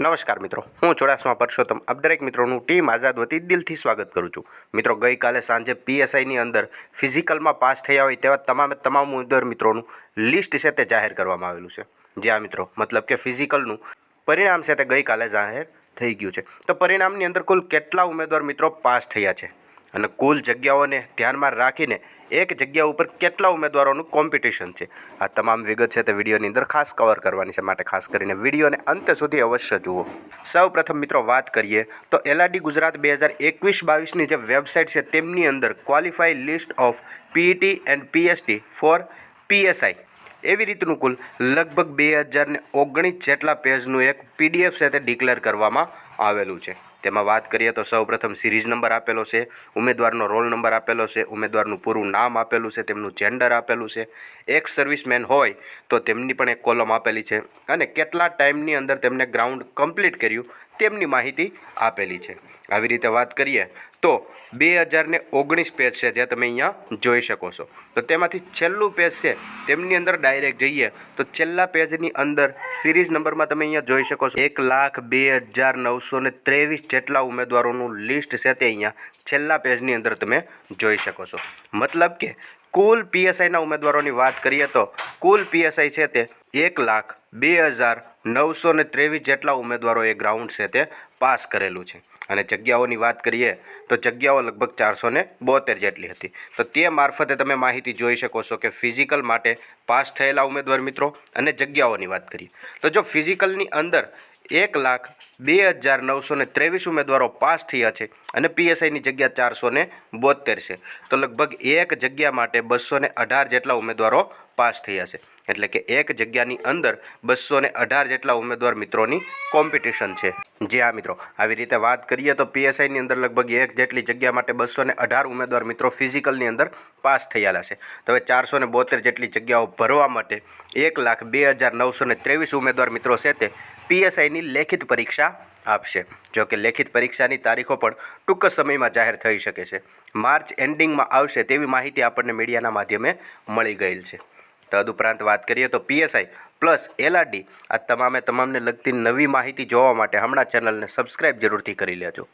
નમસ્કાર મિત્રો, હું ચોડાસમા પરસોત્તમ. આપ દરેક મિત્રોનું ટીમ આઝાદ વતી દિલથી સ્વાગત કરું છું. મિત્રો, ગઈકાલે સાંજે પીએસઆઈની અંદર ફિઝિકલમાં પાસ થયા હોય તેવા તમામે તમામ ઉમેદવાર મિત્રોનું લિસ્ટ છે તે જાહેર કરવામાં આવેલું છે. જ્યાં મિત્રો, મતલબ કે ફિઝિકલનું પરિણામ છે તે ગઈકાલે જાહેર થઈ ગયું છે. તો પરિણામની અંદર કુલ કેટલા ઉમેદવાર મિત્રો પાસ થયા છે? અને કુલ જગ્યાઓને ધ્યાનમાં રાખીને એક જગ્યા ઉપર કેટલા ઉમેદવારોનું કોમ્પિટિશન છે? આ તમામ વિગત છે તે વિડીયોની અંદર ખાસ કવર કરવાની છે. માટે ખાસ કરીને વિડીયોને અંત સુધી અવશ્ય જુઓ. સૌ પ્રથમ મિત્રો વાત કરીએ તો એલઆરડી ગુજરાત બે હજાર એકવીસ બાવીસની જે વેબસાઇટ છે તેમની અંદર qualify list of PET and PST for PSI એવી રીતનું કુલ લગભગ બે હજારને ઓગણીસ જેટલા પેજનું એક પીડીએફ તે ડિક્લેર કરવામાં આવેલું છે. તેમાં વાત કરીએ તો સૌપ્રથમ સિરીઝ નંબર આપેલો છે, ઉમેદવારનો રોલ નંબર આપેલો છે, ઉમેદવારનું પૂરું નામ આપેલું છે, તેમનું જેન્ડર આપેલું છે. એક સર્વિસમેન હોય તો તેમની પણ એક કોલમ આપેલી છે અને કેટલા ટાઈમની અંદર તેમને ગ્રાઉન્ડ કમ્પ્લીટ કર્યું તેમની માહિતી આપેલી છે. આવી રીતે વાત કરીએ તો બે હજારને ઓગણીસ પેજ છે જે તમે અહીંયા જોઈ શકો છો. તો તેમાંથી છેલ્લું પેજ છે તેમની અંદર ડાયરેક્ટ જઈએ તો છેલ્લા પેજની અંદર સિરીઝ નંબરમાં તમે અહીંયા જોઈ શકો છો. એક લાખ બે હજાર નવસો ને ત્રેવીસ જેટલા ઉમેદવારોનું લિસ્ટ છે તે અહીંયા છેલ્લા પેજની અંદર તમે જોઈ શકો છો. મતલબ કે કુલ પીએસઆઈના ઉમેદવારોની વાત કરીએ તો કુલ પીએસઆઈ છે તે એક લાખ બે હજાર નવસો ને ત્રેવીસ જેટલા ઉમેદવારોએ ગ્રાઉન્ડ છે તે પાસ કરેલું છે. અને જગ્યાઓની વાત કરીએ તો જગ્યાઓ લગભગ ચારસો ને બોતેર જેટલી હતી. તો તે મારફતે તમે માહિતી જોઈ શકો છો કે ફિઝિકલ માટે પાસ થયેલા ઉમેદવાર મિત્રો અને જગ્યાઓની વાત કરીએ. તો જો ફિઝિકલની અંદર એક લાખ બે હજાર નવસો ને ત્રેવીસ ઉમેદવારો પાસ થયા છે અને પીએસઆઈની જગ્યા ચારસો ને બોતેર છે. તો લગભગ એક જગ્યા માટે બસો ને અઢાર જેટલા ઉમેદવારો પાસ થયા છે. એટલે કે એક જગ્યાની અંદર બસો ને અઢાર જેટલા ઉમેદવાર મિત્રોની કોમ્પિટિશન છે. જે આ મિત્રો, આવી રીતે વાત કરીએ તો પીએસઆઈની અંદર લગભગ એક જેટલી જગ્યા માટે બસો ને અઢાર ઉમેદવાર મિત્રો ફિઝિકલની અંદર પાસ થયેલા છે. તો હવે ચારસો ને બોતેર જેટલી જગ્યાઓ ભરવા માટે એક લાખ બે હજાર નવસો ને ત્રેવીસ ઉમેદવાર મિત્રો છે તે પીએસઆઈની લેખિત પરીક્ષા આપશે. જો કે લેખિત પરીક્ષાની તારીખો પણ ટૂંક સમયમાં જાહેર થઈ શકે છે. માર્ચ એન્ડિંગમાં આવશે તેવી માહિતી આપણને મીડિયાના માધ્યમે મળી ગયેલ છે. તદુપરાંત વાત કરીએ તો પીએસઆઈ પ્લસ એલઆરડી આ તમામે તમામને લગતી નવી માહિતી જોવા માટે હમણાં ચેનલને સબસ્ક્રાઇબ જરૂરથી કરી લેજો.